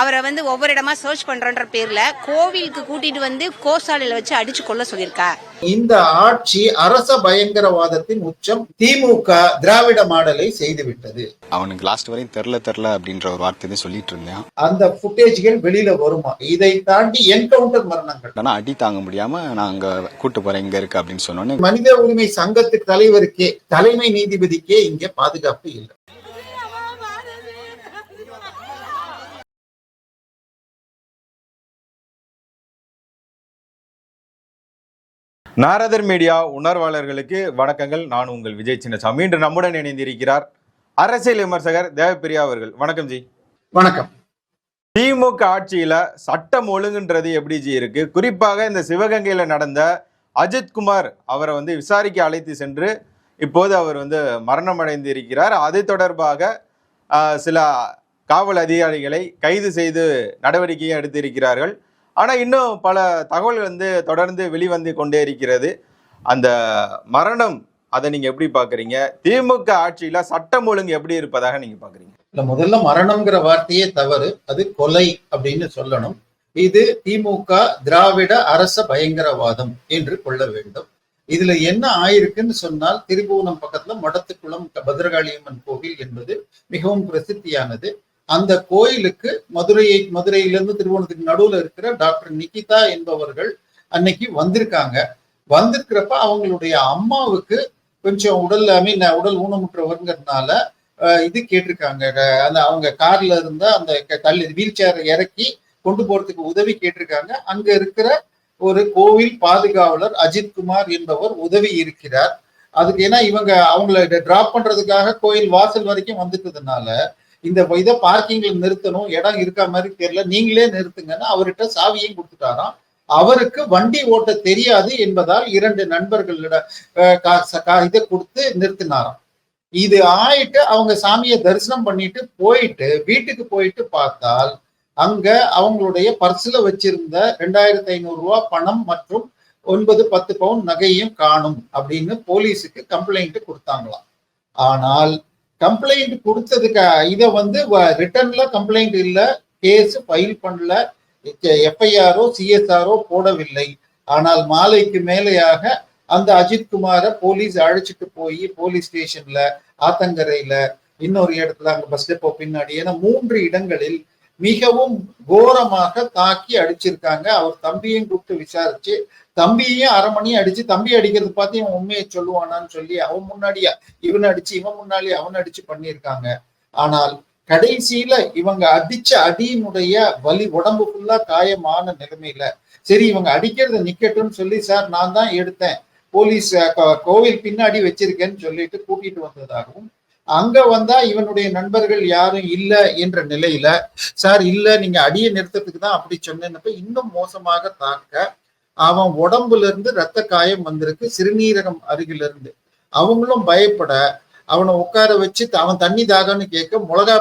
அவரை வந்து ஒவ்வொரு இடமா சர்ச் பண்றன்ற பேர்ல கோவிலுக்கு கூட்டிட்டு வந்து கோசாலையில வச்சு அடிச்சு கொல்ல சொல்லியிருக்கா. இந்த ஆட்சி அரச பயங்கரவாதத்தின் உச்சம் திமுக திராவிட மாடலை செய்துவிட்டது. அவனுக்கு லாஸ்ட் வரையும் தெரில தெரில அப்படின்ற ஒரு வார்த்தை சொல்லிட்டு இருந்தேன். அந்த புட்டேஜ்கள் வெளியில வருமா? இதை தாண்டி என்கவுண்டர் மரணங்கள். ஆனா அடி தாங்க முடியாம நான் அங்க கூட்டு போறேன் இங்க இருக்கு அப்படின்னு சொன்னோன்னே மனித உரிமை சங்கத்துக்கு தலைவருக்கே தலைமை நீதிபதிக்கே இங்க பாதுகாப்பு இல்லை. நாரதர் மீடியா உணர்வாளர்களுக்கு வணக்கங்கள். நான் உங்கள் விஜய் சின்னசாமி. இன்று நம்முடன் இணைந்திருக்கிறார் அரசியல் விமர்சகர் தேவப்பிரியா அவர்கள். வணக்கம் ஜி. வணக்கம். திமுக ஆட்சியில சட்டம் ஒழுங்குன்றது எப்படி ஜி இருக்கு? குறிப்பாக இந்த சிவகங்கையில நடந்த அஜித்குமார் அவரை வந்து விசாரிக்க அழைத்து சென்று இப்போது அவர் வந்து மரணம் அடைந்து இருக்கிறார் அது தொடர்பாக சில காவல் அதிகாரிகளை கைது செய்து நடவடிக்கையும் எடுத்திருக்கிறார்கள். ஆனால் இன்னும் பல தகவல் வந்து தொடர்ந்து வெளிவந்து கொண்டே இருக்கிறது. அந்த மரணம் அதை நீங்கள் எப்படி பார்க்குறீங்க? திமுக ஆட்சியில் சட்டம் ஒழுங்கு எப்படி இருப்பதாக நீங்க பார்க்குறீங்க? இல்லை முதல்ல மரணம்ங்கிற வார்த்தையே தவறு. அது கொலை அப்படின்னு சொல்லணும். இது திமுக திராவிட அரச பயங்கரவாதம் என்று கொள்ள வேண்டும். இதுல என்ன ஆயிருக்குன்னு சொன்னால் திருபுவனம் பக்கத்துல மடத்துக்குளம் பத்ரகாளியம்மன் கோவில் என்பது மிகவும் பிரசித்தியானது. அந்த கோயிலுக்கு மதுரையை மதுரையிலிருந்து திருவோணத்துக்கு நடுவில் இருக்கிற டாக்டர் நிகிதா என்பவர்கள் அன்னைக்கு வந்திருக்காங்க. வந்திருக்கிறப்ப அவங்களுடைய அம்மாவுக்கு கொஞ்சம் உடல் ஐ மீன் உடல் ஊனமுற்றவருங்கிறதுனால இது கேட்டிருக்காங்க. அந்த அவங்க கார்ல இருந்த அந்த க- தள்ளி வீல் சேரை இறக்கி கொண்டு போறதுக்கு உதவி கேட்டிருக்காங்க. அங்க இருக்கிற ஒரு கோவில் பாதுகாவலர் அஜித் குமார் என்பவர் உதவி இருக்கிறார். அதுக்கு ஏன்னா இவங்க அவங்கள டிராப் பண்றதுக்காக கோயில் வாசல் வரைக்கும் வந்துட்டதுனால இந்த இதை பார்க்கிங்ல நிறுத்தணும் இடம் இருக்கா மாதிரி தெரியல நீங்களே நிறுத்துங்கன்னு அவர்கிட்ட சாவியும் கொடுத்துட்டாராம். அவருக்கு வண்டி ஓட்ட தெரியாது என்பதால் இரண்டு நண்பர்களிட இதை கொடுத்து நிறுத்தினாராம். இது ஆயிட்டு அவங்க சாமியை தரிசனம் பண்ணிட்டு போயிட்டு வீட்டுக்கு போயிட்டு பார்த்தால் அங்க அவங்களுடைய பர்ஸ்ல வச்சிருந்த ரெண்டாயிரத்தி ஐநூறு ரூபா பணம் மற்றும் ஒன்பது பத்து பவுன் நகையும் காணும் அப்படின்னு போலீஸுக்கு கம்ப்ளைண்ட் கொடுத்தாங்களாம். ஆனால் கம்ப்ளைண்ட் கொடுத்ததுக்கு இதை வந்து ரிட்டர்ன்ல கம்ப்ளைண்ட் இல்லை கேஸ் ஃபைல் பண்ணல எஃப்ஐஆரோ சிஎஸ்ஆரோ போடவில்லை. ஆனால் மாலைக்கு மேலேயாக அந்த அஜித் குமாரை போலீஸ் அழைச்சிட்டு போய் போலீஸ் ஸ்டேஷன்ல ஆத்தங்கரையில இன்னொரு இடத்துல அங்க பஸ் டெப்போ பின்னாடி ஏன்னா மூன்று இடங்களில் மிகவும் கோரமாக தாக்கி அடிச்சிருக்காங்க. அவர் தம்பியும் கூப்பிட்டு விசாரிச்சு தம்பியையும் அரை மணி அடிச்சு தம்பி அடிக்கிறது பார்த்து இவன் உண்மையை சொல்லுவானான்னு சொல்லி அவன் முன்னாடியா இவன் அடிச்சு இவன் முன்னாடி அவன் அடிச்சு பண்ணியிருக்காங்க. ஆனால் கடைசியில இவங்க அடிச்ச அடியினுடைய வலி உடம்பு ஃபுல்லா காயமான நிலைமையில சரி இவங்க அடிக்கிறத நிக்கட்டும்னு சொல்லி சார் நான் தான் எடுத்தேன். போலீஸ் கோவில் பின்னாடி வச்சிருக்கேன்னு சொல்லிட்டு கூட்டிட்டு வந்ததாகவும் அங்க வந்தா இவனுடைய நண்பர்கள் யாரும் இல்ல என்ற நிலையில சார் இல்ல நீங்க அடியை நிறுத்தத்துக்கு தான் அப்படி சொன்னப்ப இன்னும் மோசமாக தாக்க அவன் உடம்புல இருந்து ரத்த காயம் வந்திருக்கு சிறுநீரகம் அருகில இருந்து அவங்களும் பயப்பட அவனை உட்கார வச்சு அவன் தண்ணி தாகம்னு கேட்க மிளகா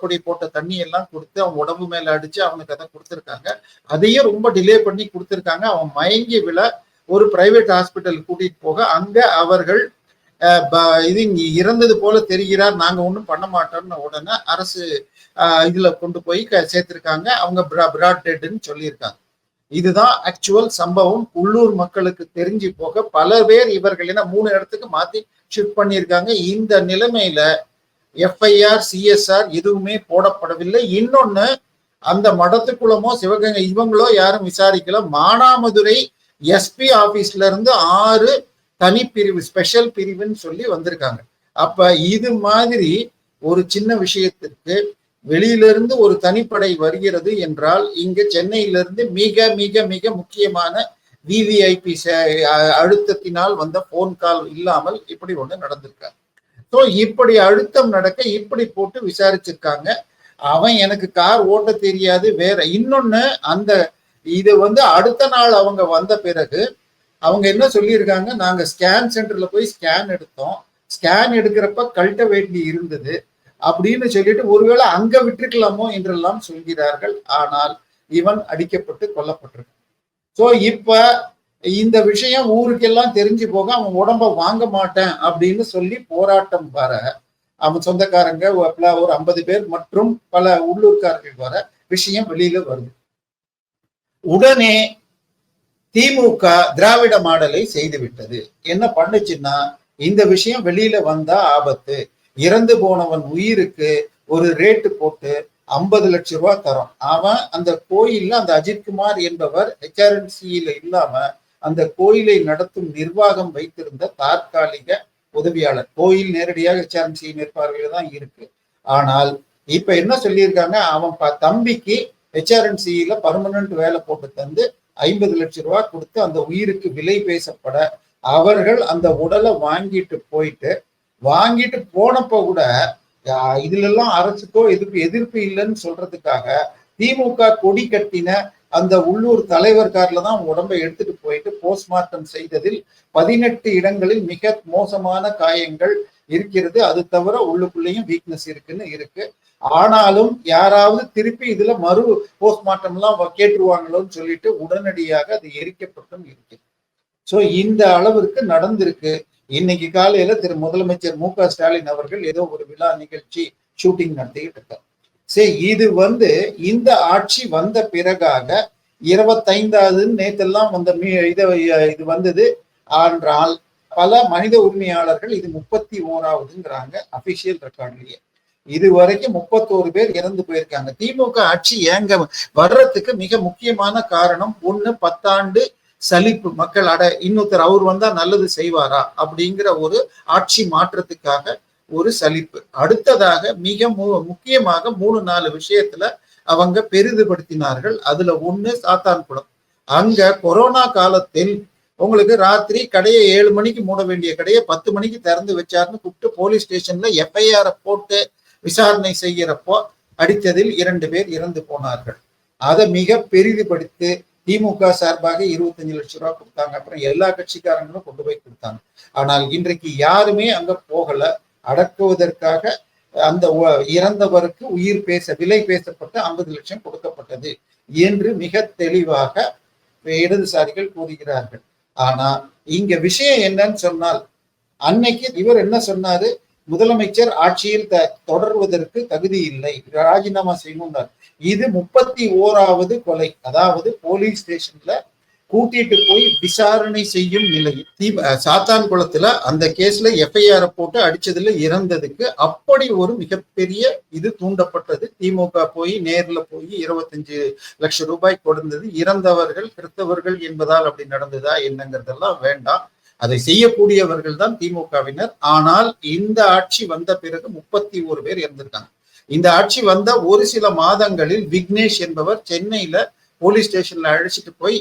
பொடி போட்ட தண்ணி எல்லாம் கொடுத்து அவன் உடம்பு மேல அடிச்சு அவனுக்கு அதை கொடுத்துருக்காங்க. அதையும் ரொம்ப டிலே பண்ணி கொடுத்துருக்காங்க. அவன் மயங்கி விழ ஒரு பிரைவேட் ஹாஸ்பிட்டல் கூட்டிட்டு போக அங்க அவர்கள் ப- இது இறந்தது போல தெரிகிறார் நாங்க ஒண்ணும் பண்ண மாட்டோம்னு உடனே அரசு இதுல கொண்டு போய் க- சேர்த்திருக்காங்க. அவங்க பிராட் டெட்னு சொல்லியிருக்காங்க. இதுதான் ஆக்சுவல் சம்பவம். உள்ளூர் மக்களுக்கு தெரிஞ்சு போக பல பேர் இவர்கள் என்ன மூணு இடத்துக்கு மாத்தி ஷிஃப்ட் பண்ணியிருக்காங்க. இந்த நிலைமையில எஃப்ஐஆர் சிஎஸ்ஆர் எதுவுமே போடப்படவில்லை. இன்னொன்னு அந்த மடத்துக்குளமோ சிவகங்கை இவங்களோ யாரும் விசாரிக்கல. மானாமதுரை எஸ்பி ஆபீஸ்ல இருந்து ஆறு தனிப்பிரிவு ஸ்பெஷல் பிரிவுன்னு சொல்லி வந்திருக்காங்க. அப்ப இது மாதிரி ஒரு சின்ன விஷயத்திற்கு வெளியிலிருந்து ஒரு தனிப்படை வருகிறது என்றால் இங்கு சென்னையிலிருந்து மிக மிக மிக முக்கியமான விவிஐபி அழுத்தத்தினால் வந்த போன் கால் இல்லாமல் இப்படி ஒன்று நடந்திருக்காங்க ஸோ இப்படி அழுத்தம் நடக்க இப்படி போட்டு விசாரிச்சிருக்காங்க. அவன் எனக்கு கார் ஓட்ட தெரியாது. வேற இன்னொன்னு அந்த இது வந்து அடுத்த நாள் அவங்க வந்த பிறகு அவங்க என்ன சொல்லியிருக்காங்க? நாங்க ஸ்கேன் சென்டர்ல போய் ஸ்கேன் எடுத்தோம். ஸ்கேன் எடுக்கிறப்ப கழட்ட வேண்டி இருந்தது. அப்படின்னு சொல்லிட்டு ஒருவேளை அங்க விட்டுருக்கலாமோ என்றெல்லாம் சொல்கிறார்கள். ஆனால் இவன் அடிக்கப்பட்டு கொல்லப்பட்டிருக்கான். சோ இப்ப இந்த விஷயம் ஊருக்கெல்லாம் தெரிஞ்சு போக அவன் உடம்ப வாங்க மாட்டேன் அப்படின்னு சொல்லி போராட்டம் வர அவன் சொந்தக்காரங்க ஒரு ஒரு ஐம்பது பேர் மற்றும் பல உள்ளூர்காரர்கள் வர விஷயம் வெளியில வருது. உடனே திமுக திராவிட மாடலை செய்து விட்டது என்ன பண்ணுச்சுன்னா இந்த விஷயம் வெளியில வந்தா ஆபத்து. இறந்து போனவன் உயிருக்கு ஒரு ரேட்டு போட்டு ஐம்பது லட்சம் ரூபாய் தரோம் அவன் அந்த கோயில்ல அந்த அஜித்குமார் என்பவர் ஹெச்ஆர்என்சியில இல்லாம அந்த கோயிலை நடத்தும் நிர்வாகம் வைத்திருந்த தற்காலிக உதவியாளர். கோயில் நேரடியாக ஹெச்ஆர்என்சி மேற்பார்வையில தான் இருக்கு. ஆனால் இப்ப என்ன சொல்லியிருக்காங்க? அவன் ப- தம்பிக்கு ஹெச்ஆர்என்சியில பர்மனன்ட் வேலை போட்டு தந்து ஐம்பது லட்சம் ரூபாய் கொடுத்து அந்த உயிருக்கு விலை பேசப்பட அவர்கள் அந்த உடலை வாங்கிட்டு போயிட்டு வாங்கிட்டு போனப்ப கூட இதுல எல்லாம் அரசுக்கோ எதிர்ப்பு எதிர்ப்பு இல்லைன்னு சொல்றதுக்காக திமுக கொடி கட்டின அந்த உள்ளூர் தலைவர் கார்ல தான் உடம்பை எடுத்துட்டு போயிட்டு போஸ்ட்மார்ட்டம் செய்ததில் பதினெட்டு இடங்களில் மிக மோசமான காயங்கள் இருக்கிறது. அது தவிர உள்ளுக்குள்ளேயும் வீக்னஸ் இருக்குன்னு இருக்கு. ஆனாலும் யாராவது திருப்பி இதுல மறு போஸ்ட்மார்ட்டம் எல்லாம் கேட்டுருவாங்களோன்னு சொல்லிட்டு உடனடியாக அது எரிக்கப்பட்டும் இருக்கு. சோ இந்த அளவிற்கு நடந்திருக்கு. இன்னைக்கு காலையில திரு முதலமைச்சர் மு க ஸ்டாலின் அவர்கள் ஏதோ ஒரு விழா நிகழ்ச்சி ஷூட்டிங் நடத்திக்கிட்டு இருக்கார். சரி இது வந்து இந்த ஆட்சி வந்த பிறகாக இருபத்தைந்தாவது நேத்தெல்லாம் வந்த மீ- இத இது வந்தது. ஆன்றால் பல மனித உரிமையாளர்கள் இது முப்பத்தி ஓராவதுங்கிறாங்க அபிஷியல் ரெக்கார்ட்லயே இது வரைக்கும் முப்பத்தோரு பேர் இறந்து போயிருக்காங்க. திமுக ஆட்சி ஏங்க வர்றதுக்கு மிக முக்கியமான காரணம் ஒண்ணு பத்தாண்டு சலிப்பு மக்கள் அட இன்னொருத்தர் அவர் வந்தா நல்லது செய்வாரா? அப்படிங்கிற ஒரு ஆட்சி மாற்றத்துக்காக ஒரு சலிப்பு. அடுத்ததாக மிக மு- முக்கியமாக மூணு நாலு விஷயத்துல அவங்க பெரிதுபடுத்தினார்கள். அதுல ஒண்ணு சாத்தான்குளம் அங்க கொரோனா காலத்தில் உங்களுக்கு ராத்திரி கடையை ஏழு மணிக்கு மூட வேண்டிய கடையை பத்து மணிக்கு திறந்து வச்சாருன்னு கூப்பிட்டு போலீஸ் ஸ்டேஷன்ல எஃப்ஐஆர் போட்டு விசாரணை செய்யறப்போ அடித்ததில் இரண்டு பேர் இறந்து போனார்கள். அதை மிக பெரிதுபடுத்தி திமுக சார்பாக இருபத்தஞ்சு லட்சம் ரூபா கொடுத்தாங்க. அப்புறம் எல்லா கட்சிக்காரங்களும் கொண்டு போய் கொடுத்தாங்க. ஆனால் இன்றைக்கு யாருமே அங்க போகல. அடக்குவதற்காக அந்த இறந்தவருக்கு உயிர் பேச விலை பேசப்பட்டு ஐம்பது லட்சம் கொடுக்கப்பட்டது என்று மிக தெளிவாக இடதுசாரிகள் கூறுகிறார்கள். ஆனா இங்க விஷயம் என்னன்னு சொன்னால் அன்னைக்கு இவர் என்ன சொன்னாரு? முதலமைச்சர் ஆட்சியில் த- தொடர்வதற்கு தகுதி இல்லை. ராஜினாமா செய்யணும்னார். இது முப்பத்தி ஓராவது கொலை. அதாவது போலீஸ் ஸ்டேஷன்ல கூட்டிட்டு போய் விசாரணை செய்யும் நிலையில் சாத்தான் குளத்துல அந்த கேஸ்ல எஃப்ஐஆர் போட்டு அடிச்சதுல இறந்ததுக்கு அப்படி ஒரு மிகப்பெரிய இது தூண்டப்பட்டது. திமுக போய் நேர்ல போய் இருபத்தஞ்சு லட்சம் ரூபாய் கொடுத்தது இறந்தவர்கள் கிறிஸ்தவர்கள் என்பதால் அப்படி நடந்ததா என்னங்கிறதெல்லாம் வேண்டாம். அதை செய்யக்கூடியவர்கள் தான் திமுகவினர். ஆனால் இந்த ஆட்சி வந்த பிறகு முப்பத்தி ஒரு பேர் இறந்திருக்காங்க. இந்த ஆட்சி வந்த ஒரு சில மாதங்களில் விக்னேஷ் என்பவர் சென்னையில போலீஸ் ஸ்டேஷன்ல அழைச்சிட்டு போய்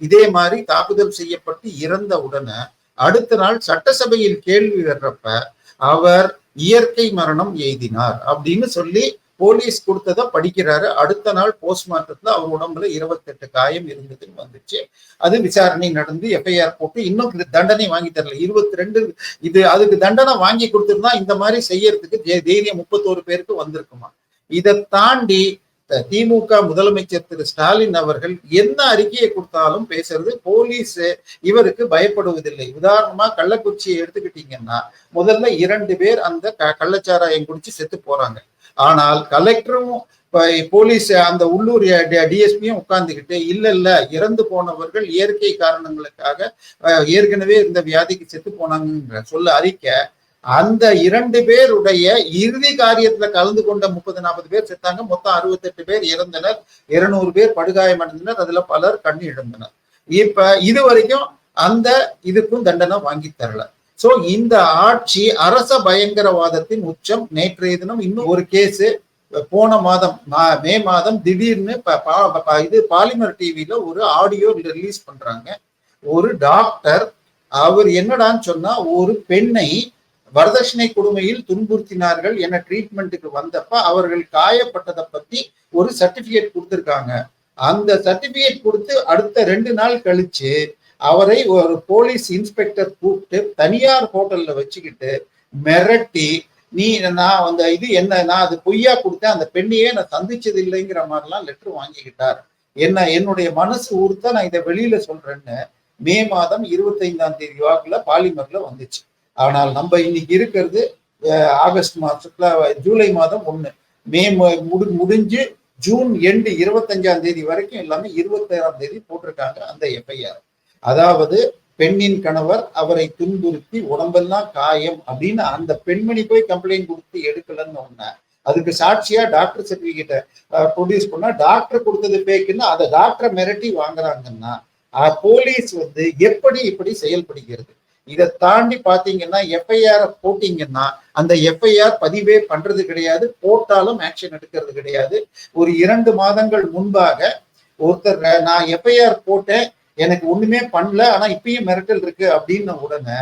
இதே மாதிரி தாக்குதல் செய்யப்பட்டு இறந்த உடனே அடுத்த நாள் சட்டசபையில் கேள்வி வர்றப்ப அவர் இயற்கை மரணம் எய்தினார் அப்படின்னு சொல்லி போலீஸ் கொடுத்ததை படிக்கிறாரு. அடுத்த நாள் போஸ்ட்மார்ட்டத்துல அவர் உடம்புல இருபத்தெட்டு காயம் இருந்ததுன்னு வந்துச்சு. அது விசாரணை நடந்து எஃப்ஐஆர் போட்டு இன்னும் தண்டனை வாங்கி தரல. இருபத்தி ரெண்டு இது அதுக்கு தண்டனை வாங்கி கொடுத்துருந்தா இந்த மாதிரி செய்யறதுக்கு தைரியம் முப்பத்தோரு பேருக்கு வந்திருக்குமா? இதை தாண்டி திமுக முதலமைச்சர் திரு ஸ்டாலின் அவர்கள் என்ன அறிக்கையை கொடுத்தாலும் பேசுறது போலீஸ் இவருக்கு பயப்படுவதில்லை. உதாரணமா கள்ளக்குறிச்சியை எடுத்துக்கிட்டீங்கன்னா முதல்ல இரண்டு பேர் அந்த க- கள்ளச்சாராயம் குடிச்சு செத்து போறாங்க. ஆனால் கலெக்டரும் போலீஸ் அந்த உள்ளூர் டிஎஸ்பியும் உட்கார்ந்துக்கிட்டு இல்ல இல்ல இறந்து போனவர்கள் இயற்கை காரணங்களுக்காக ஏற்கனவே இந்த வியாதிக்கு செத்து போனாங்கன்ற சொல்ல அறிக்கை அந்த இரண்டு பேருடைய இறுதி காரியத்துல கலந்து கொண்ட முப்பது நாற்பது பேர் செத்தாங்க. மொத்தம் அறுபத்தெட்டு பேர் இறந்தனர். இருநூறு பேர் படுகாயமடைந்தனர் அதுல பலர் கண் இழந்தனர். இப்ப இது வரைக்கும் அந்த இதுக்கும் தண்டனை வாங்கி தரல. சோ இந்த ஆட்சி அரச பயங்கரவாதத்தின் உச்சம். நேற்றைய தினம் இன்னும் ஒரு கேஸ் போன மாதம் மா- மே மாதம் திடீர்னு பா- ப- இது பாலிமர் டிவியில ஒரு ஆடியோ ரிலீஸ் பண்றாங்க. ஒரு டாக்டர் அவர் என்னடான்னு சொன்னா ஒரு பெண்ணை வரதட்சணை கொடுமையில் துன்புறுத்தினார்கள் என ட்ரீட்மெண்ட்டுக்கு வந்தப்ப அவர்கள் காயப்பட்டதை பத்தி ஒரு சர்டிபிகேட் கொடுத்துருக்காங்க. அந்த சர்டிபிகேட் கொடுத்து அடுத்த ரெண்டு நாள் கழிச்சு அவரை ஒரு போலீஸ் இன்ஸ்பெக்டர் கூப்பிட்டு தனியார் ஹோட்டல்ல வச்சுக்கிட்டு மிரட்டி நீ நான் அந்த இது என்ன நான் அது பொய்யா கொடுத்தேன் அந்த பெண்ணையே நான் சந்திச்சது இல்லைங்கிற மாதிரிலாம் லெட்டர் வாங்கிக்கிட்டார். என்ன என்னுடைய மனசு ஊர்த்தா நான் இதை வெளியில சொல்றேன்னு மே மாதம் இருபத்தைந்தாம் தேதி வாக்குல பாலிமர்ல வந்துச்சு. ஆனால் நம்ம இன்னைக்கு இருக்கிறது ஆகஸ்ட் மாசத்துல ஜூலை மாதம் ஒண்ணு. மே முடி- முடிஞ்சு ஜூன் எண்டு இருபத்தஞ்சாம் தேதி வரைக்கும் எல்லாமே இருபத்தேழாம் தேதி போட்டிருக்காங்க அந்த எஃப்ஐஆர் அதாவது பெண்ணின் கணவர் அவரை துன்புறுத்தி உடம்பெல்லாம் காயம் அப்படின்னு அந்த பெண்மணி போய் கம்ப்ளைண்ட் கொடுத்து எடுக்கலன்னு ஒண்ணு அதுக்கு சாட்சியா டாக்டர் சர்டிபிகேட்டை ப்ரொடியூஸ் பண்ணா டாக்டர் கொடுத்தது பேக்குன்னு அதை டாக்டரை மிரட்டி வாங்குறாங்கன்னா போலீஸ் வந்து எப்படி இப்படி செயல்படுகிறது? இதை தாண்டி பாத்தீங்கன்னா எஃப்ஐஆர் போட்டீங்கன்னா அந்த எஃப்ஐஆர் பதிவே பண்றது கிடையாது போட்டாலும் ஆக்ஷன் எடுக்கிறது கிடையாது. ஒரு இரண்டு மாதங்கள் முன்பாக ஒருத்தர் நான் எஃப்ஐஆர் போட்டேன் எனக்கு ஒண்ணுமே பண்ணல ஆனா இப்பயும் மிரட்டல் இருக்கு அப்படின்ன உடனே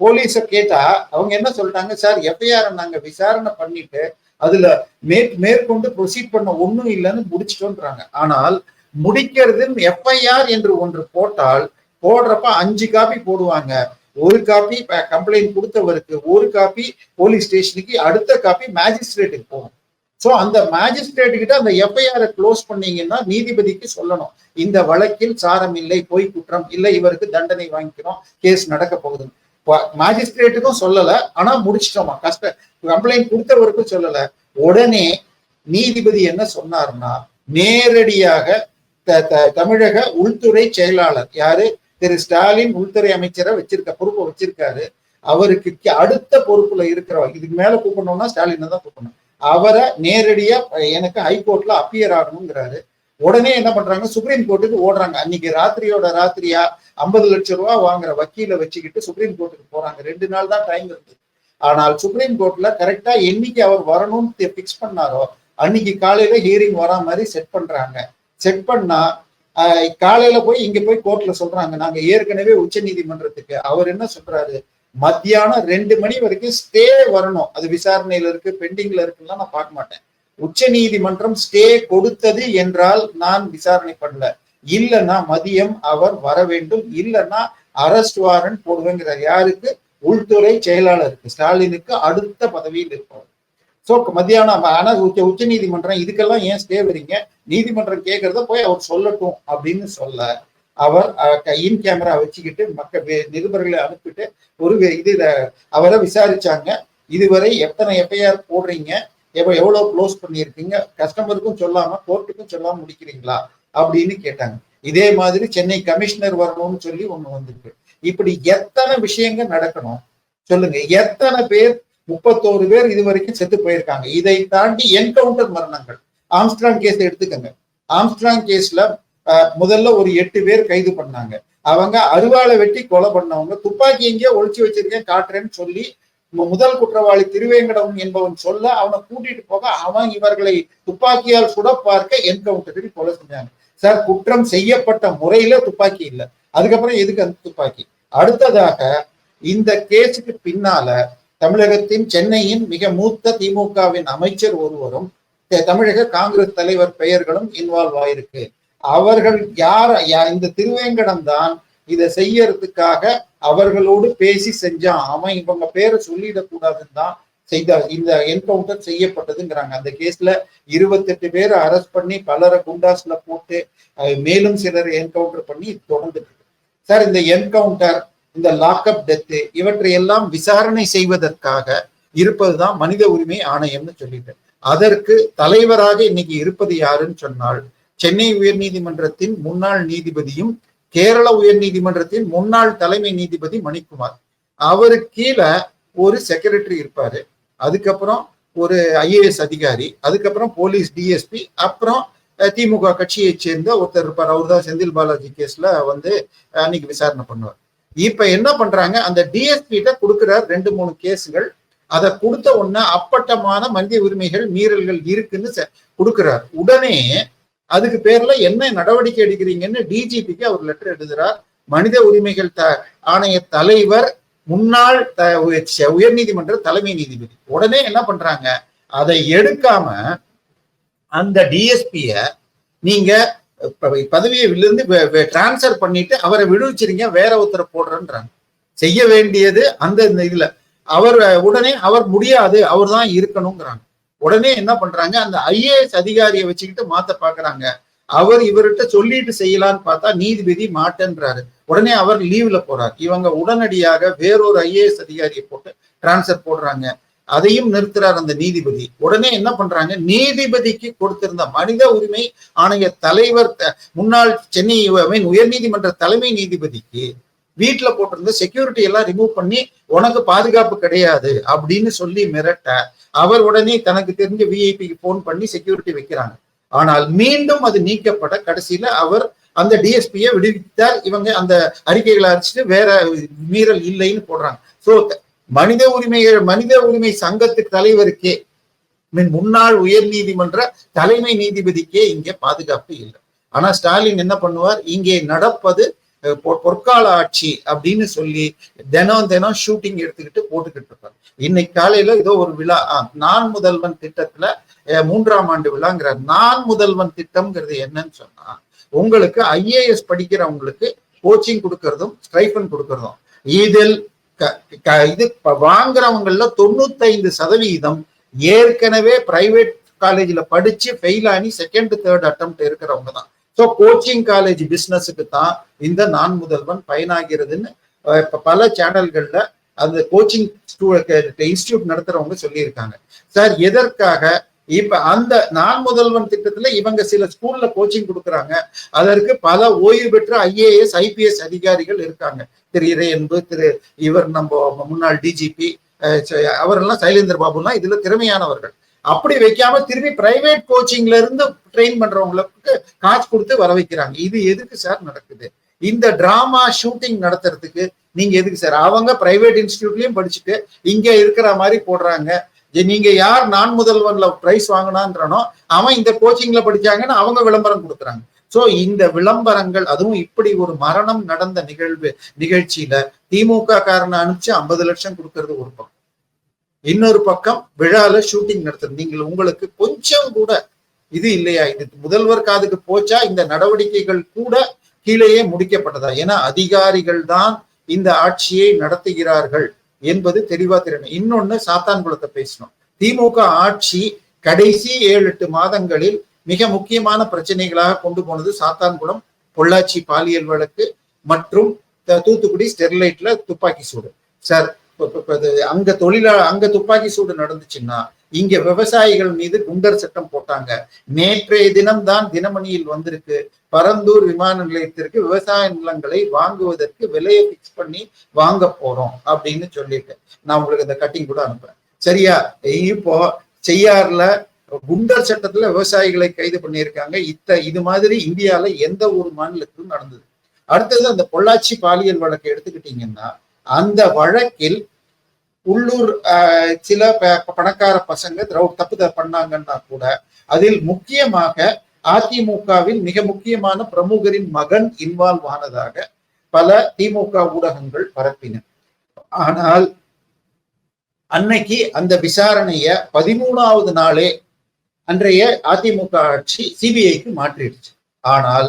போலீஸ கேட்டா அவங்க என்ன சொல்லிட்டாங்க சார் எஃப்ஐஆர் நாங்க விசாரணை பண்ணிட்டு அதுல மே மேற்கொண்டு ப்ரொசீட் பண்ண ஒண்ணும் இல்லைன்னு முடிச்சிட்டோன்றாங்க. ஆனால் முடிக்கிறது எஃப்ஐஆர் என்று ஒன்று போட்டால் போடுறப்ப அஞ்சு காப்பி போடுவாங்க. ஒரு காப்பி கம்ப்ளைண்ட் கொடுத்தவருக்கு ஒரு காப்பி போலீஸ் ஸ்டேஷனுக்கு அடுத்த காப்பி மேஜிஸ்ட்ரேட்டுக்கு போகும் சோ அந்த மேஜிஸ்ட்ரேட் கிட்ட அந்த எஃப்ஐஆரை க்ளோஸ் பண்ணீங்கன்னா நீதிபதிக்கு சொல்லணும். இந்த வழக்கில் சாரம் இல்லை பொய் குற்றம் இல்லை இவருக்கு தண்டனை வாங்கிக்கிறோம் கேஸ் நடக்க போகுதுன்னு. மேஜிஸ்ட்ரேட்டுக்கும் சொல்லல ஆனா முடிச்சிட்டோமா? கஷ்ட கம்ப்ளைண்ட் கொடுத்தவருக்கும் சொல்லல. உடனே நீதிபதி என்ன சொன்னார்னா நேரடியாக த- த- தமிழக உள்துறை செயலாளர் யாரு? திரு ஸ்டாலின் உள்துறை அமைச்சரை வச்சிருக்க பொறுப்பை வச்சிருக்காரு. அவருக்கு அடுத்த பொறுப்புல இருக்கிறவர் இதுக்கு மேல கூப்பிடணும்னா ஸ்டாலினை தான் கூப்பிடணும். அவரை நேரடியா எனக்கு ஹைகோர்ட்ல அப்பியர் ஆகணுங்கிறாரு. உடனே என்ன பண்றாங்க? சுப்ரீம் கோர்ட்டுக்கு ஓடுறாங்க. அன்னைக்கு ராத்திரியோட ராத்திரியா ஐம்பது லட்சம் ரூபா வாங்குற வக்கீல வச்சுக்கிட்டு சுப்ரீம் கோர்ட்டுக்கு போறாங்க. ரெண்டு நாள் தான் டைம் இருக்கு. ஆனால் சுப்ரீம் கோர்ட்ல கரெக்டா என்னைக்கு அவர் வரணும்னு பிக்ஸ் பண்ணாரோ அன்னைக்கு காலையில ஹியரிங் வரா மாதிரி செட் பண்றாங்க. செட் பண்ணா ஆஹ், காலையில போய் இங்க போய் கோர்ட்ல சொல்றாங்க. நாங்க ஏற்கனவே உச்ச நீதிமன்றத்துக்கு அவர் என்ன சொல்றாரு? மத்தியானம் ரெண்டு மணி வரைக்கும் ஸ்டே வரணும். அது விசாரணையில இருக்கு பெண்டிங்ல இருக்குன்னா நான் பார்க்க மாட்டேன். உச்ச நீதிமன்றம் ஸ்டே கொடுத்தது என்றால் நான் விசாரணை பண்ணல. இல்லைன்னா மதியம் அவர் வர வேண்டும். இல்லைன்னா அரெஸ்ட் வாரண்ட் போடுவேங்கிறார். யாருக்கு? உள்துறை செயலாளருக்கு. ஸ்டாலினுக்கு அடுத்த பதவியில் இருப்பவர். சோ மத்தியானம் ஆனா உச்ச உச்ச நீதிமன்றம் இதுக்கெல்லாம் ஏன் ஸ்டே வரீங்க? நீதிமன்றம் கேட்கறத போய் அவர் சொல்லட்டும் அப்படின்னு சொல்ல அவர் இன் கேமரா வச்சுக்கிட்டு மக்கள் நிருபர்களை அனுப்பிட்டு ஒரு இது அவரை விசாரிச்சாங்க. இதுவரை எத்தனை எஃப்ஐஆர் போடுறீங்க? எவ்வளோ எவ்வளோ க்ளோஸ் பண்ணியிருக்கீங்க? கஸ்டமருக்கும் சொல்லாம கோர்ட்டுக்கும் சொல்லாம முடிக்கிறீங்களா? அப்படின்னு கேட்டாங்க. இதே மாதிரி சென்னை கமிஷனர் வரணும்னு சொல்லி ஒன்று வந்திருக்கு. இப்படி எத்தனை விஷயங்கள் நடக்கணும்? சொல்லுங்க. எத்தனை பேர் முப்பத்தோரு பேர் இது வரைக்கும் செத்து போயிருக்காங்க. இதை தாண்டி என்கவுண்டர் மரணங்கள். ஆம்ஸ்ட்ராங் கேஸ் எடுத்துக்கங்க. ஆம்ஸ்ட்ராங் கேஸ்ல முதல்ல ஒரு எட்டு பேர் கைது பண்ணாங்க. அவங்க அருவாளை வெட்டி கொலை பண்ணவங்க. துப்பாக்கி எங்கேயோ ஒழிச்சு வச்சிருக்கேன் காட்டுறேன்னு சொல்லி முதல் குற்றவாளி திருவேங்கடம் என்பவன் சொல்ல அவனை கூட்டிட்டு போக அவன் இவர்களை துப்பாக்கியால் சுட பார்க்க என்கவுண்டரில் கொலை செஞ்சாங்க. சார் குற்றம் செய்யப்பட்ட முறையில துப்பாக்கி இல்லை. அதுக்கப்புறம் எதுக்கு அந்த துப்பாக்கி? அடுத்ததாக இந்த கேஸுக்கு பின்னால தமிழகத்தின் சென்னையின் மிக மூத்த திமுகவின் அமைச்சர் ஒருவரும் தமிழக காங்கிரஸ் தலைவர் பெயர்களும் இன்வால்வ் ஆயிருக்கு. அவர்கள் யார் யா- இந்த திருவேங்கடம் தான் இதை செய்யறதுக்காக அவர்களோடு பேசி செஞ்சான் அவன் இவங்க பேரை சொல்லிடக்கூடாதுன்னு தான் செய்தார். இந்த என்கவுண்டர் செய்யப்பட்டதுங்கிறாங்க. அந்த கேஸ்ல இருபத்தெட்டு பேரை அரெஸ்ட் பண்ணி பலரை குண்டாஸ்ல போட்டு மேலும் சிலர் என்கவுண்டர் பண்ணி தொடர்ந்துட்டு சார் இந்த என்கவுண்டர் இந்த லாக்அப் டெத்து இவற்றை எல்லாம் விசாரணை செய்வதற்காக இருப்பதுதான் மனித உரிமை ஆணையம்னு சொல்லிட்டு. அதற்கு தலைவராக இன்னைக்கு இருப்பது யாருன்னு சொன்னால் சென்னை உயர்நீதிமன்றத்தின் முன்னாள் நீதிபதியும் கேரள உயர்நீதிமன்றத்தின் முன்னாள் தலைமை நீதிபதி மணிக்குமார். அவரு கீழே ஒரு செக்ரட்டரி இருப்பாரு. அதுக்கப்புறம் ஒரு ஐஏஎஸ் அதிகாரி அதுக்கப்புறம் போலீஸ் டிஎஸ்பி அப்புறம் திமுக கட்சியை சேர்ந்த ஒருத்தர் இருப்பார். அவர் தான் செந்தில் பாலாஜி கேஸ்ல வந்து அன்னைக்கு விசாரணை பண்ணுவார். இப்ப என்ன பண்றாங்க அந்த டிஎஸ்பி கிட்ட கொடுக்கிறார் ரெண்டு மூணு கேஸுகள். அதை கொடுத்த உடனே அப்பட்டமான மனித உரிமைகள் மீறல்கள் இருக்குன்னு செ- கொடுக்கிறார். உடனே அதுக்கு பேர்ல என்ன நடவடிக்கை எடுக்கிறீங்கன்னு டிஜிபிக்கு அவர் லெட்டர் எழுதுறார். மனித உரிமைகள் த ஆணைய தலைவர் முன்னாள் த- உய- உயர்நீதிமன்ற தலைமை நீதிபதி. உடனே என்ன பண்றாங்க? அதை எடுக்காம அந்த டிஎஸ்பிய நீங்க பதவியை இருந்து டிரான்ஸ்ஃபர் பண்ணிட்டு அவரை விடுவிச்சிருங்க வேற ஒருத்தரை போடுறேன்றாங்க. செய்ய வேண்டியது அந்த இதுல. அவர் உடனே அவர் முடியாது. அவர் தான் இருக்கணுங்கிறாங்க. உடனே என்ன பண்றாங்க? அந்த ஐஏஎஸ் அதிகாரியை வச்சுக்கிட்டு மாத்த பாக்குறாங்க. அவர் இவர்கிட்ட சொல்லிட்டு செய்யலான்னு பார்த்தா நீதிபதி மாட்டேன்றாரு. உடனே அவர் லீவ்ல போறார். இவங்க உடனடியாக வேறொரு ஐஏஎஸ் அதிகாரியை போட்டு டிரான்ஸ்ஃபர் போடுறாங்க. அதையும் நிறுத்துறார் அந்த நீதிபதி. உடனே என்ன பண்றாங்க? நீதிபதிக்கு கொடுத்திருந்த மனித உரிமை ஆணைய தலைவர் முன்னாள் சென்னை உயர் நீதிமன்ற உயர்நீதிமன்ற தலைமை நீதிபதிக்கு வீட்டுல போட்டிருந்த செக்யூரிட்டி எல்லாம் ரிமூவ் பண்ணி உனக்கு பாதுகாப்பு கிடையாது அப்படின்னு சொல்லி மிரட்ட அவர் உடனே தனக்கு தெரிஞ்ச விஐபிக்கு போன் பண்ணி செக்யூரிட்டி வைக்கிறாங்க. ஆனால் மீண்டும் அது நீக்கப்பட கடைசியில அவர் அந்த டிஎஸ்பியை விடுவித்தார் இவங்க அந்த அறிக்கைகளை அடிச்சுட்டு வேற மீறல் இல்லைன்னு போடுறாங்க. ஸோ மனித உரிமை மனித உரிமை சங்கத்துக்கு தலைவருக்கே மீன் முன்னாள் உயர் நீதிமன்ற தலைமை நீதிபதிக்கே இங்கே பாதுகாப்பு இல்லை. ஆனா ஸ்டாலின் என்ன பண்ணுவார்? இங்கே நடப்பது பொற்கால ஆட்சி அப்படின்னு சொல்லி தினம் தினம் ஷூட்டிங் எடுத்துக்கிட்டு போட்டுக்கிட்டு இருப்பார் இன்னைக்கு காலையில ஏதோ ஒரு விழா நான் முதல்வன் திட்டத்துல மூன்றாம் ஆண்டு விழாங்கிறார். நான் முதல்வன் திட்டம்ங்கிறது என்னன்னு சொன்னா உங்களுக்கு ஐஏஎஸ் படிக்கிறவங்களுக்கு கோச்சிங் கொடுக்கறதும் ஸ்ட்ரைஃபன் கொடுக்கறதும் இதில் க- க- இது ப- வாங்குறவங்கள்ல தொண்ணூத்தைந்து சதவீதம் ஏற்கனவே பிரைவேட் காலேஜ்ல படிச்சு ஃபெயில் ஆகி செகண்ட் தேர்ட் அட்டம் இருக்கிறவங்க தான். ஸோ கோச்சிங் காலேஜ் பிஸ்னஸுக்கு தான் இந்த நான் முதல்வன் பயனாகிறதுன்னு இப்போ பல சேனல்கள்ல அந்த கோச்சிங் இன்ஸ்டியூட் நடத்துறவங்க சொல்லியிருக்காங்க. சார் எதற்காக? இப்ப அந்த நான் முதல்வன் திட்டத்துல இவங்க சில ஸ்கூல்ல கோச்சிங் கொடுக்குறாங்க. அதற்கு பல ஓய்வு பெற்ற ஐஏஎஸ் ஐபிஎஸ் அதிகாரிகள் இருக்காங்க. திரு இறையன்பு திரு இவர் நம்ம முன்னாள் டிஜிபி அவரெல்லாம் சைலேந்திர பாபுலாம் இதுல திறமையானவர்கள். அப்படி வைக்காம திரும்பி பிரைவேட் கோச்சிங்ல இருந்து ட்ரெயின் பண்றவங்களுக்கு காசு கொடுத்து வர வைக்கிறாங்க. இது எதுக்கு சார் நடக்குது? இந்த டிராமா ஷூட்டிங் நடத்துறதுக்கு நீங்க எதுக்கு சார் அவங்க பிரைவேட் இன்ஸ்டியூட்லயும் படிச்சுட்டு இங்க இருக்கிற மாதிரி போடுறாங்க. நீங்க யார் நான் முதல்வன்ல பிரைஸ் வாங்கினான்றனோ அவன் இந்த கோச்சிங்ல படிச்சாங்கன்னு அவங்க விளம்பரம் கொடுக்குறாங்க. சோ இந்த விளம்பரங்கள் அதுவும் இப்படி ஒரு மரணம் நடந்த நிகழ்வு நிகழ்ச்சியில திமுக காரனை அனுப்பிச்சு ஐம்பது லட்சம் கொடுக்கறது ஒரு பக்கம். இன்னொரு பக்கம் விழால ஷூட்டிங் நடத்துறது. நீங்கள் உங்களுக்கு கொஞ்சம் கூட இது இல்லையா? இது முதல்வர் காதுக்கு போச்சா? இந்த நடவடிக்கைகள் கூட கீழேயே முடிக்கப்பட்டதா? ஏன்னா அதிகாரிகள் தான் இந்த ஆட்சியை நடத்துகிறார்கள் என்பது தெளிவா தெரியணும் இன்னொன்னு சாத்தான்குளத்தை பேசணும். திமுக ஆட்சி கடைசி ஏழு எட்டு மாதங்களில் மிக முக்கியமான பிரச்சனைகளாக கொண்டு போனது சாத்தான்குளம் பொள்ளாச்சி பாலியல் வழக்கு மற்றும் த- தூத்துக்குடி ஸ்டெர்லைட்ல துப்பாக்கி சூடு. சார் அங்க தொழிலாளர் அங்க துப்பாக்கி சூடு நடந்துச்சுன்னா இங்க விவசாயிகள் மீது குண்டர் சட்டம் போட்டாங்க. நேற்றைய தினம்தான் தினமணியில் வந்திருக்கு. பரந்தூர் விமான நிலையத்திற்கு விவசாய நிலங்களை வாங்குவதற்கு விலையை பிக்ஸ் பண்ணி வாங்க போறோம் அப்படின்னு சொல்லிட்டு. நான் உங்களுக்கு இந்த கட்டிங் கூட அனுப்புறேன். சரியா? இப்போ செய்யாறுல குண்டர் சட்டத்துல விவசாயிகளை கைது பண்ணியிருக்காங்க. இத்த இது மாதிரி இந்தியால எந்த ஒரு மாநிலத்திலும் நடந்தது. அடுத்தது அந்த பொள்ளாச்சி பாலியல் வழக்கை எடுத்துக்கிட்டீங்கன்னா அந்த வழக்கில் உள்ளூர் ஆஹ், சில பணக்கார பசங்க திரௌ தப்பு பண்ணாங்கன்னா கூட அதில் முக்கியமாக அதிமுகவில் மிக முக்கியமான பிரமுகரின் மகன் இன்வால்வ் ஆனதாக பல திமுக ஊடகங்கள் பரப்பின. ஆனால் அன்னைக்கு அந்த விசாரணைய பதிமூணாவது நாளே அன்றைய அதிமுக ஆட்சி சிபிஐக்கு மாற்றிடுச்சு. ஆனால்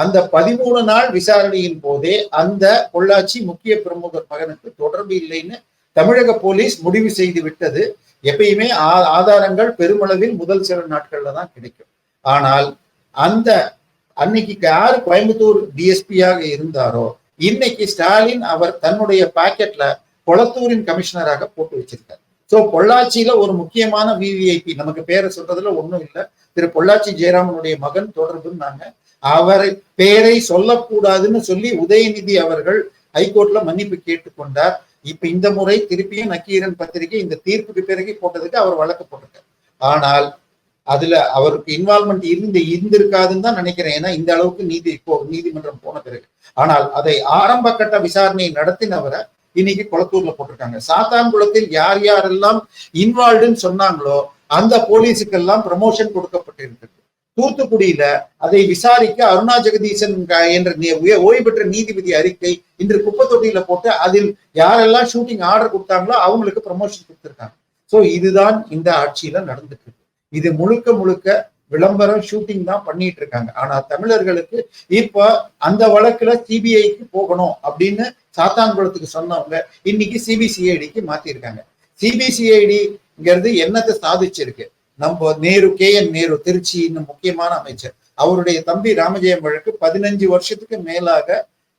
அந்த பதிமூணு நாள் விசாரணையின் போதே அந்த பொள்ளாச்சி முக்கிய பிரமுகர் மகனுக்கு தொடர்பு இல்லைன்னு தமிழக போலீஸ் முடிவு செய்து விட்டது. எப்பயுமே ஆ- ஆதாரங்கள் பெருமளவில் முதல் சில நாட்கள்ல தான் கிடைக்கும். ஆனால் அந்த அன்னைக்கு யாரு கோயம்புத்தூர் டிஎஸ்பியாக இருந்தாரோ இன்னைக்கு ஸ்டாலின் அவர் தன்னுடைய பாக்கெட்ல கொளத்தூரின் கமிஷனராக போட்டு வச்சிருக்காரு. சோ பொள்ளாச்சியில ஒரு முக்கியமான விவிஐபி நமக்கு பேரை சொல்றதுல ஒண்ணும் இல்ல. திரு பொள்ளாச்சி ஜெயராமனுடைய மகன் தொடர்புன்னாங்க அவரை பேரை சொல்லக்கூடாதுன்னு சொல்லி உதயநிதி அவர்கள் ஹைகோர்ட்ல மன்னிப்பு கேட்டுக்கொண்டார். இப்ப இந்த முறை திருப்பியும் நக்கீரன் பத்திரிகை இந்த தீர்ப்புக்கு பிறகு போட்டதுக்கு அவர் வழக்கு போட்டிருக்கார். ஆனால் அதுல அவருக்கு இன்வால்மெண்ட் இருந்து இருந்திருக்காதுன்னு தான் நினைக்கிறேன். ஏன்னா இந்த அளவுக்கு நீதி இப்போ நீதிமன்றம் போன பிறகு. ஆனால் அதை ஆரம்ப கட்ட விசாரணையை நடத்தினவரை இன்னைக்கு குளத்தூர்ல போட்டிருக்காங்க. சாத்தான்குளத்தில் யார் யாரெல்லாம் இன்வால்வ்டுன்னு சொன்னாங்களோ அந்த போலீஸுக்கெல்லாம் ப்ரமோஷன் கொடுக்கப்பட்டிருக்கு தூத்துக்குடியில அதை விசாரிக்க அருணா ஜெகதீசன் என்ற ஓய்வு பெற்ற நீதிபதி அறிக்கை இன்று குப்பை தொட்டியில போட்டு அதில் யாரெல்லாம் ஷூட்டிங் ஆர்டர் கொடுத்தாங்களோ அவங்களுக்கு ப்ரமோஷன் கொடுத்திருக்காங்க. சோ இதுதான் இந்த ஆட்சியில நடந்துட்டு இது முழுக்க முழுக்க விளம்பரம் ஷூட்டிங் தான் பண்ணிட்டு இருக்காங்க ஆனா தமிழர்களுக்கு இப்ப அந்த வழக்குல சிபிஐக்கு போகணும் அப்படின்னு சாத்தான்குளத்துக்கு சொன்னவங்க இன்னைக்கு சிபிசிஐடிக்கு மாத்திருக்காங்க. சிபிசிஐடிங்கிறது என்னத்தை சாதிச்சிருக்கு? நம்ம நேரு கே என் நேரு திருச்சி இன்னும் முக்கியமான அமைச்சர். அவருடைய தம்பி ராமஜெயம் வழக்கு பதினஞ்சு வருஷத்துக்கு மேலாக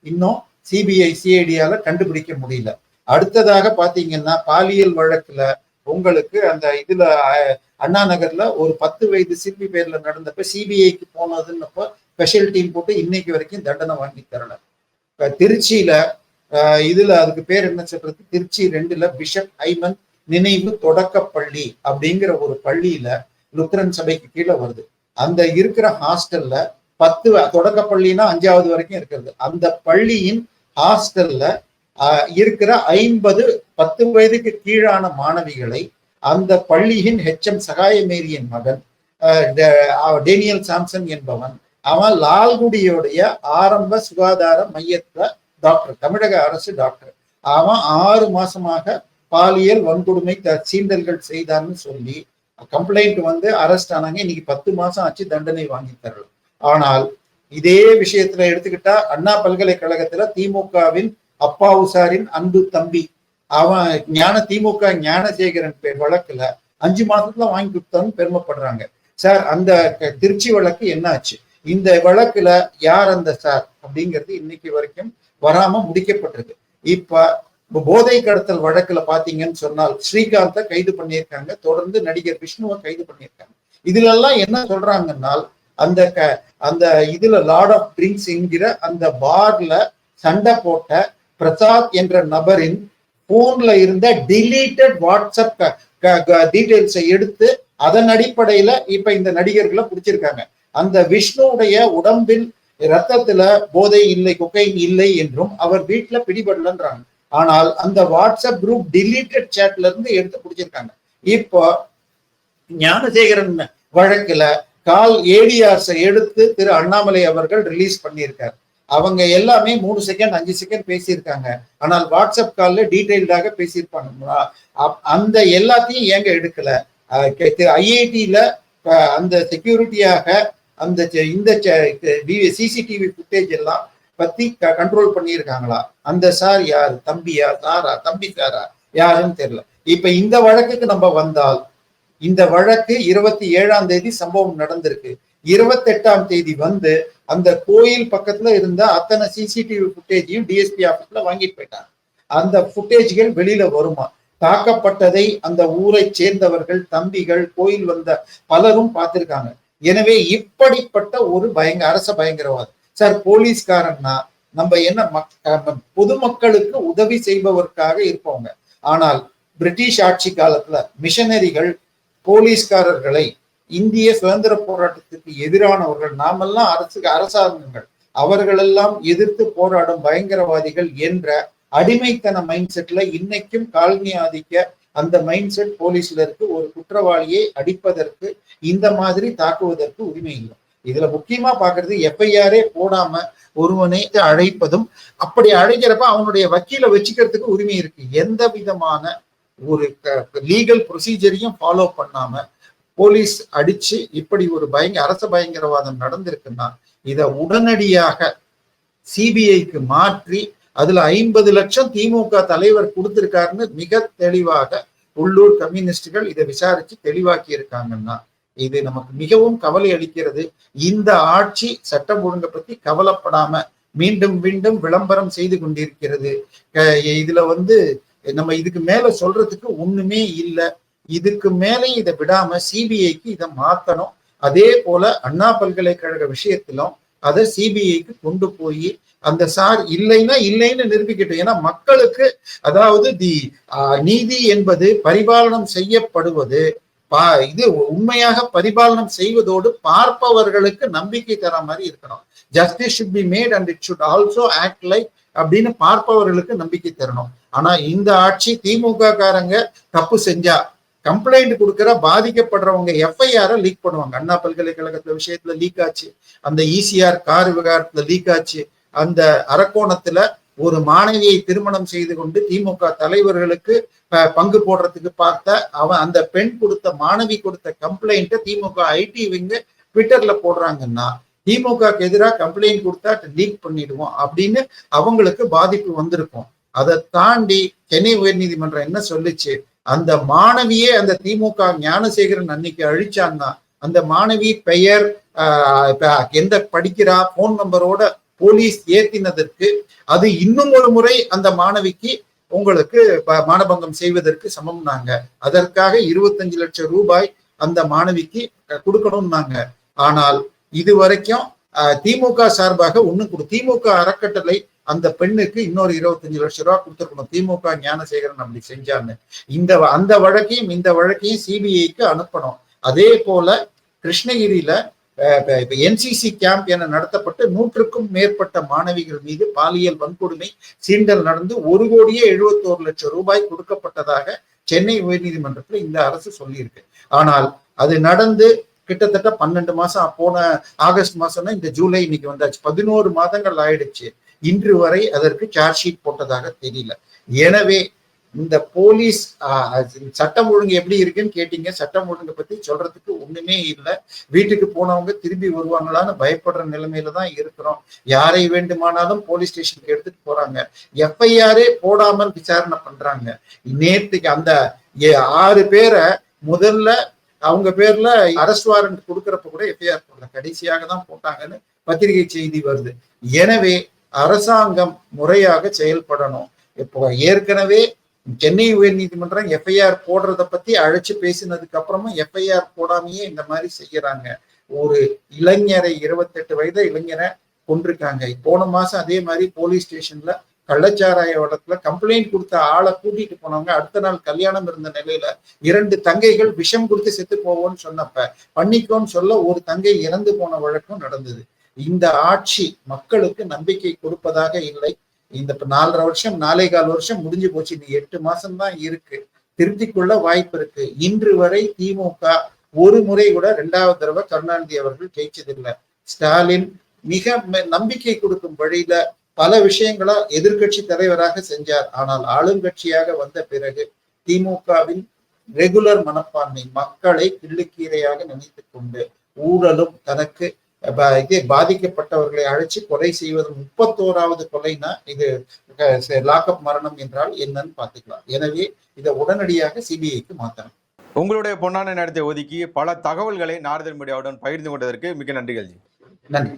இன்னும் சிபிஐ சிஐடியால கண்டுபிடிக்க முடியல. அடுத்ததாக பாத்தீங்கன்னா பாலியல் வழக்குல உங்களுக்கு அந்த இதுல அண்ணா நகர்ல ஒரு பத்து வயது சிற்பி பேர்ல நடந்தப்ப சிபிஐக்கு போனதுன்னப்ப ஸ்பெஷல் டீம் போட்டு இன்னைக்கு வரைக்கும் தண்டனை வாங்கி தரல. இப்ப திருச்சியில இதுல அதுக்கு பேர் என்ன சொல்றது? திருச்சி ரெண்டுல பிஷப் ஐமன் நினைவு தொடக்கப்பள்ளி அப்படிங்கிற ஒரு பள்ளியில லுத்ரன் சபைக்கு கீழே வருது. அந்த இருக்கிற ஹாஸ்டல்ல பத்து தொடக்கப்பள்ளினா அஞ்சாவது வரைக்கும் இருக்கிறது. அந்த பள்ளியின் ஹாஸ்டல்ல இருக்கிற ஐம்பது பத்து வயதுக்கு கீழான மாணவிகளை அந்த பள்ளியின் ஹெச்எம் சகாயமேரியின் மகன் டேனியல் சாம்சன் என்பவன் அவன் லால்குடியோடைய ஆரம்ப சுகாதார மையத்துல டாக்டர் தமிழக அரசு டாக்டர் அவன் ஆறு மாசமாக பாலியல் வன்கொடுமை த- சீண்டல்கள் செய்தான்னு சொல்லி கம்ப்ளைண்ட் வந்து அரெஸ்ட் ஆனாங்க. இன்னைக்கு பத்து மாசம் ஆச்சு தண்டனை வாங்கி தரலாம் ஆனால் இதே விஷயத்துல எடுத்துக்கிட்டா அண்ணா பல்கலைக்கழகத்துல திமுகவின் அப்பா உசாரின் அன்பு தம்பி. அவன் ஞான திமுக ஞானசேகரன் பேர் வழக்குல அஞ்சு மாசத்துல வாங்கி கொடுத்தான்னு பெருமைப்படுறாங்க. சார் அந்த திருச்சி வழக்கு என்ன ஆச்சு இந்த வழக்குல யார் அந்த சார் அப்படிங்கிறது இன்னைக்கு வரைக்கும் வராம முடிக்கப்பட்டிருக்கு. இப்ப போதை கடத்தல் வழக்குல பாத்தீங்கன்னு சொன்னால் ஸ்ரீகாந்த கைது பண்ணியிருக்காங்க. தொடர்ந்து நடிகர் விஷ்ணுவை கைது பண்ணியிருக்காங்க. இதுல எல்லாம் என்ன சொல்றாங்கன்னால் அந்த க அந்த இதுல லார்ட் ஆஃப் ட்ரிங்க்ஸ் என்கிற அந்த பார்ல சண்டை போட்ட பிரசாத் என்ற நபரின் போன்ல இருந்த டிலீட்டட் வாட்ஸ்அப் டீடைல்ஸை எடுத்து அதன் அடிப்படையில இப்ப இந்த நடிகர்களை பிடிச்சிருக்காங்க. அந்த விஷ்ணுவுடைய உடம்பில் ரத்தத்துல போதை இல்லை கொக்கைன் இல்லை என்றும் அவர் வீட்டுல பிடிபடலன்றாங்க. ஆனால் அந்த வாட்ஸ்அப் குரூப் டிலீட்டட் சேட்ல இருந்து எடுத்து பிடிச்சிருக்காங்க. இப்போ ஞானசேகரன் வழக்குல கால் ஏடிஆர்ஸை எடுத்து திரு அண்ணாமலை அவர்கள் ரிலீஸ் பண்ணியிருக்காரு. அவங்க எல்லாமே மூணு செகண்ட் அஞ்சு செகண்ட் பேசியிருக்காங்க. ஆனால் வாட்ஸ்அப் காலில் டீட்டெயில்டாக பேசியிருப்பாங்க. அப்- அந்த எல்லாத்தையும் ஏங்க எடுக்கல? ஐஐடியில அந்த செக்யூரிட்டியாக அந்த இந்த சிசிடிவி ஃபுட்டேஜ் எல்லாம் பத்தி கண்ட்ரோல் பண்ணியிருக்காங்களா? அந்த சார் யார்? தம்பியா? சாரா? தம்பி சாரா? யாருன்னு தெரியல. இப்ப இந்த வழக்குக்கு நம்ம வந்தால் இந்த வழக்கு இருபத்தி ஏழாம் தேதி சம்பவம் நடந்திருக்கு. இருபத்தெட்டாம் தேதி வந்து அந்த கோயில் பக்கத்துல இருந்த அத்தனை சிசிடிவி ஃபுட்டேஜையும் டிஎஸ்பி ஆபீஸ்ல வாங்கிட்டு போயிட்டாங்க. அந்த ஃபுட்டேஜ்கள் வெளியில வருமா? தாக்கப்பட்டதை அந்த ஊரை சேர்ந்தவர்கள் தம்பிகள் கோயில் வந்த பலரும் பார்த்திருக்காங்க. எனவே இப்படிப்பட்ட ஒரு பயங்க அரச பயங்கரவாதம். சார் போலீஸ்காரன்னா நம்ம என்ன மக்- பொதுமக்களுக்கு உதவி செய்பவர்க்காக இருப்பவங்க. ஆனால் பிரிட்டிஷ் ஆட்சி காலத்துல மிஷனரிகள் போலீஸ்காரர்களை இந்திய சுதந்திர போராட்டத்துக்கு எதிரானவர்கள். நாமெல்லாம் அரசுக்கு அரசாங்கங்கள். அவர்களெல்லாம் எதிர்த்து போராடும் பயங்கரவாதிகள் என்ற அடிமைத்தன மைண்ட் செட்ல இன்னைக்கும் காலனி ஆதிக்க அந்த மைண்ட் செட் போலீஸ்ல இருக்கு. ஒரு குற்றவாளியை அடிப்பதற்கு இந்த மாதிரி தாக்குவதற்கு உரிமை இல்லை. இதுல முக்கியமா பாக்குறது எஃப்ஐஆரே போடாம ஒருவனை அழைப்பதும் அப்படி அழைக்கிறப்ப அவனுடைய வக்கீல வச்சுக்கிறதுக்கு உரிமை இருக்கு. எந்த விதமான ஒரு லீகல் ப்ரொசீஜரையும் ஃபாலோ பண்ணாம போலீஸ் அடிச்சு இப்படி ஒரு பயங்க அரச பயங்கரவாதம் நடந்திருக்குன்னா இதை உடனடியாக சிபிஐக்கு மாற்றி அதுல ஐம்பது லட்சம் திமுக தலைவர் கொடுத்திருக்காருன்னு மிக தெளிவாக உள்ளூர் கம்யூனிஸ்டுகள் இதை விசாரிச்சு தெளிவாக்கி இருக்காங்கன்னா இது நமக்கு மிகவும் கவலை அளிக்கிறது. இந்த ஆட்சி சட்டம் ஒழுங்கை பத்தி கவலைப்படாம மீண்டும் மீண்டும் விளம்பரம் செய்து கொண்டிருக்கிறது. இதுல வந்து நம்ம இதுக்கு மேல சொல்றதுக்கு ஒண்ணுமே இல்லை. இதுக்கு மேலே இதை விடாம சிபிஐக்கு இதை மாத்தணும். அதே போல அண்ணா பல்கலைக்கழக விஷயத்திலும் அதை சிபிஐக்கு கொண்டு போய் அந்த சார் இல்லைன்னா இல்லைன்னு நிரூபிக்கட்டும். ஏன்னா மக்களுக்கு அதாவது தி ஆஹ், நீதி என்பது பரிபாலனம் செய்யப்படுவது பா இது உண்மையாக பரிபாலனம் செய்வதோடு பார்ப்பவர்களுக்கு நம்பிக்கை தர மாதிரி இருக்கணும். Justice should be made and it should also act like அப்படின்னு பார்ப்பவர்களுக்கு நம்பிக்கை தரணும். ஆனா இந்த ஆட்சி திமுக காரங்க தப்பு செஞ்சா கம்ப்ளைண்ட் கொடுக்கிற பாதிக்கப்படுறவங்க எஃப்ஐஆர் லீக் பண்ணுவாங்க. அண்ணா பல்கலைக்கழகத்துல விஷயத்துல லீக் ஆச்சு. அந்த இசிஆர் கார் விவகாரத்துல லீக் ஆச்சு. அந்த அரக்கோணத்துல ஒரு மாணவியை திருமணம் செய்து கொண்டு திமுக தலைவர்களுக்கு பங்கு போடுறதுக்கு பார்த்த அவன் அந்த பெண் கொடுத்த மாணவி கொடுத்த கம்ப்ளைண்ட்டை திமுக ஐடி விங்கு ட்விட்டர்ல போடுறாங்கன்னா திமுகக்கு எதிராக கம்ப்ளைண்ட் கொடுத்தா லீக் பண்ணிடுவோம் அப்படின்னு அவங்களுக்கு பாதிப்பு வந்திருக்கும். அதை தாண்டி சென்னை உயர்நீதிமன்றம் என்ன சொல்லுச்சு? அந்த மாணவியே அந்த திமுக ஞானசேகரன் அன்னைக்கு அழிச்சான்னா அந்த மாணவி பெயர் ஆஹ், எந்த படிக்கிறா போன் நம்பரோட போலீஸ் ஏத்தினதற்கு அது இன்னும் ஒரு முறை அந்த மாணவிக்கு உங்களுக்கு மானபங்கம் செய்வதற்கு சமம்னாங்க. அதற்காக இருபத்தஞ்சு லட்சம் ரூபாய் அந்த மாணவிக்கு கொடுக்கணும்னாங்க. ஆனால் இது வரைக்கும் அஹ், திமுக சார்பாக ஒண்ணு கொடு திமுக அறக்கட்டளை அந்த பெண்ணுக்கு இன்னொரு இருபத்தஞ்சு லட்சம் ரூபா கொடுத்துருக்கணும். திமுக ஞானசேகரன் அப்படி செஞ்சான்னு இந்த அந்த வழக்கையும் இந்த வழக்கையும் சிபிஐக்கு அனுப்பணும். அதே போல கிருஷ்ணகிரியில என்சிசி கேம்ப் என நடத்தப்பட்டு நூற்றுக்கும் மேற்பட்ட மாணவிகள் மீது பாலியல் வன்கொடுமை சீண்டல் நடந்து ஒரு கோடியே எழுபத்தோரு லட்சம் ரூபாய் கொடுக்கப்பட்டதாக சென்னை உயர்நீதிமன்றத்தில் இந்த அரசு சொல்லியிருக்கு. ஆனால் அது நடந்து கிட்டத்தட்ட பன்னெண்டு மாசம் போன ஆகஸ்ட் மாசம்னா இந்த ஜூலை இன்னைக்கு வந்தாச்சு. பதினோரு மாதங்கள் ஆயிடுச்சு. இன்று வரை அதற்கு சார்ஜ் ஷீட் போட்டதாக தெரியல. எனவே இந்த போலீஸ் ஆஹ், சட்டம் ஒழுங்கு எப்படி இருக்குன்னு கேட்டீங்க. சட்டம் ஒழுங்கை பத்தி சொல்றதுக்கு ஒண்ணுமே இல்லை. வீட்டுக்கு போனவங்க திரும்பி வருவாங்களான்னு பயப்படுற நிலைமையில தான் இருக்கிறோம். யாரை வேண்டுமானாலும் போலீஸ் ஸ்டேஷனுக்கு எடுத்துட்டு போறாங்க. எஃப்ஐஆரே போடாமல் விசாரணை பண்றாங்க. நேற்றுக்கு அந்த ஏ- ஆறு பேரை முதல்ல அவங்க பேர்ல அரஸ்ட் வாரண்ட் கொடுக்கறப்ப கூட எஃப்ஐஆர் போடல. கடைசியாக தான் போட்டாங்கன்னு பத்திரிகை செய்தி வருது. எனவே அரசாங்கம் முறையாக செயல்படணும். இப்போ ஏற்கனவே சென்னை உயர்நீதிமன்றம் எஃப்ஐஆர் போடுறத பத்தி அழைச்சு பேசினதுக்கு அப்புறமும் எஃப்ஐஆர் போடாமையே இந்த மாதிரி செய்யறாங்க. ஒரு இளைஞரை இருபத்தெட்டு வயது இளைஞரை கொண்டிருக்காங்க போன மாசம் அதே மாதிரி போலீஸ் ஸ்டேஷன்ல கள்ளச்சாராய வழக்குல கம்ப்ளைண்ட் கொடுத்த ஆளை கூட்டிட்டு போனவங்க அடுத்த நாள் கல்யாணம் இருந்த நிலையில இரண்டு தங்கைகள் விஷம் கொடுத்து செத்து போவோம்னு சொன்னப்ப பண்ணிக்கோன்னு சொல்ல ஒரு தங்கை இறந்து போன வழக்கம் நடந்தது. இந்த ஆட்சி மக்களுக்கு நம்பிக்கை கொடுப்பதாக இல்லை. இந்த இப்ப நாலரை வருஷம் நாலே கால் வருஷம் முடிஞ்சு போச்சு. இன்னும் எட்டு மாசம் தான் இருக்கு. திருத்திக்கொள்ள வாய்ப்பு இருக்கு. இன்று வரை திமுக ஒரு முறை கூட ரெண்டாவது தடவை கருணாநிதி அவர்கள் ஜெயிச்சதில்லை. ஸ்டாலின் மிக நம்பிக்கை கொடுக்கும் வழியில பல விஷயங்களா எதிர்க்கட்சி தலைவராக செஞ்சார். ஆனால் ஆளுங்கட்சியாக வந்த பிறகு திமுகவின் ரெகுலர் மனப்பான்மை மக்களை கிள்ளுக்கீரையாக நினைத்து கொண்டு ஊழலும் தனக்கு இது பாதிக்கப்பட்டவர்களை அழைச்சு கொலை செய்வது முப்பத்தோராவது கொலைனா இது லாக்அப் மரணம் என்றால் என்னன்னு பார்த்துக்கலாம். எனவே இதை உடனடியாக சிபிஐக்கு மாத்தணும். உங்களுடைய பொன்னான நேரத்தை ஒதுக்கி பல தகவல்களை நாரதன் மீடியாவுடன் பகிர்ந்து கொண்டதற்கு மிக்க நன்றிகள் நன்றி.